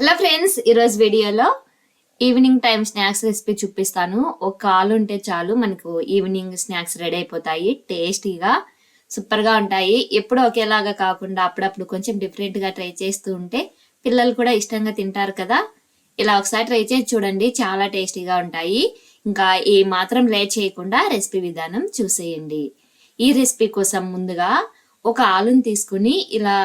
Hello friends ఈరోజు వీడియోలో evening time snacks recipe చూపిస్తాను. ఒక ఆలు ఉంటే చాలు మనకు ఈవినింగ్ స్నాక్స్ రెడీ అయిపోతాయి టేస్టీగా సూపర్గా ఉంటాయి. ఎప్పుడు ఒకేలాగా కాకుండా అప్పుడప్పుడు కొంచెం డిఫరెంట్గా ట్రై చేస్తూ ఉంటే పిల్లలు కూడా ఇష్టంగా తింటారు కదా. ఇలా ఒకసారి ట్రై చేసి చూడండి చాలా టేస్టీగా ఉంటాయి. ఇంకా ఏ మాత్రం లేట్ చేయకుండా రెసిపీ విధానం చూసేయండి. ఈ రెసిపీ కోసం ముందుగా ఒక ఆలుని తీసుకుని ఇలా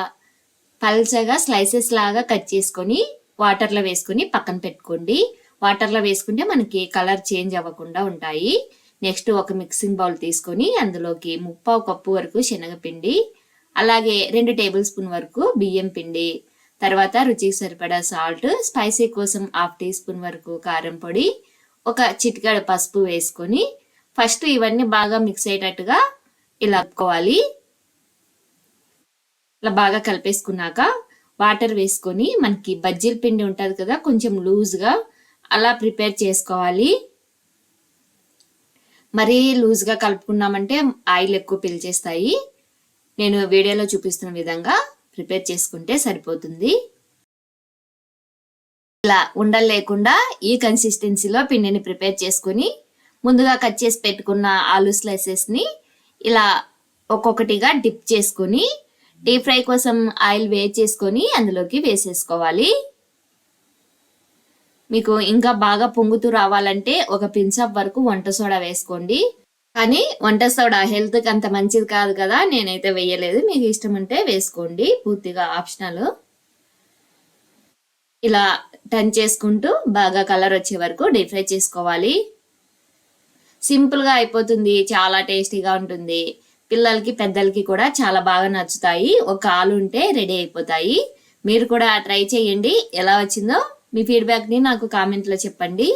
పల్చగా స్లైసెస్ లాగా కట్ చేసుకొని వాటర్లో వేసుకుని పక్కన పెట్టుకోండి. వాటర్లో వేసుకుంటే మనకి కలర్ చేంజ్ అవ్వకుండా ఉంటాయి. నెక్స్ట్ ఒక మిక్సింగ్ బౌల్ తీసుకొని అందులోకి ముప్పావు కప్పు వరకు శనగపిండి అలాగే రెండు టేబుల్ స్పూన్ వరకు బియ్యం పిండి తర్వాత రుచికి సరిపడా సాల్ట్ స్పైసీ కోసం హాఫ్ టీ స్పూన్ వరకు కారం పొడి ఒక చిటికెడు పసుపు వేసుకొని ఫస్ట్ ఇవన్నీ బాగా మిక్స్ అయ్యేటట్టుగా ఇలా కలుపుకోవాలి. ఇలా బాగా కలిపేసుకున్నాక వాటర్ వేసుకొని మనకి బజ్జీల పిండి ఉంటుంది కదా కొంచెం లూజ్గా అలా ప్రిపేర్ చేసుకోవాలి. మరీ లూజ్గా కలుపుకున్నామంటే ఆయిల్ ఎక్కువ పిలిచేస్తాయి. నేను వీడియోలో చూపిస్తున్న విధంగా ప్రిపేర్ చేసుకుంటే సరిపోతుంది. ఇలా ఉండలు లేకుండా ఈ కన్సిస్టెన్సీలో పిండిని ప్రిపేర్ చేసుకొని ముందుగా కట్ చేసి పెట్టుకున్న ఆలు స్లైసెస్ని ఇలా ఒక్కొక్కటిగా డిప్ చేసుకొని డీప్ ఫ్రై కోసం ఆయిల్ వేడి చేసుకొని అందులోకి వేసేసుకోవాలి. మీకు ఇంకా బాగా పొంగుతూ రావాలంటే ఒక పిన్సప్ వరకు వంట సోడా వేసుకోండి. కానీ వంట సోడా హెల్త్కి అంత మంచిది కాదు కదా నేనైతే వేయలేదు. మీకు ఇష్టం ఉంటే వేసుకోండి పూర్తిగా ఆప్షనల్. ఇలా టర్న్ చేసుకుంటూ బాగా కలర్ వచ్చే వరకు డీప్ ఫ్రై చేసుకోవాలి. సింపుల్గా అయిపోతుంది చాలా టేస్టీగా ఉంటుంది. పిల్లలకి పెద్దలకి కూడా చాలా బాగా నచ్చుతాయి. ఒక ఆలు ఉంటే రెడీ అయిపోతాయి. మీరు కూడా ట్రై చేయండి. ఎలా వచ్చిందో మీ ఫీడ్బ్యాక్ని నాకు కామెంట్లో చెప్పండి.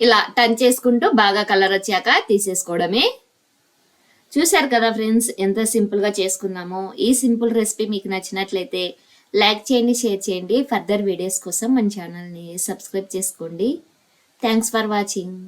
ఇలా టర్న్ చేసుకుంటూ బాగా కలర్ వచ్చాక తీసేసుకోవడమే. చూశారు కదా ఫ్రెండ్స్ ఎంత సింపుల్గా చేసుకున్నామో. ఈ సింపుల్ రెసిపీ మీకు నచ్చినట్లయితే లైక్ చేయండి షేర్ చేయండి. ఫర్దర్ వీడియోస్ కోసం మన ఛానల్ని సబ్స్క్రైబ్ చేసుకోండి. Thanks for watching.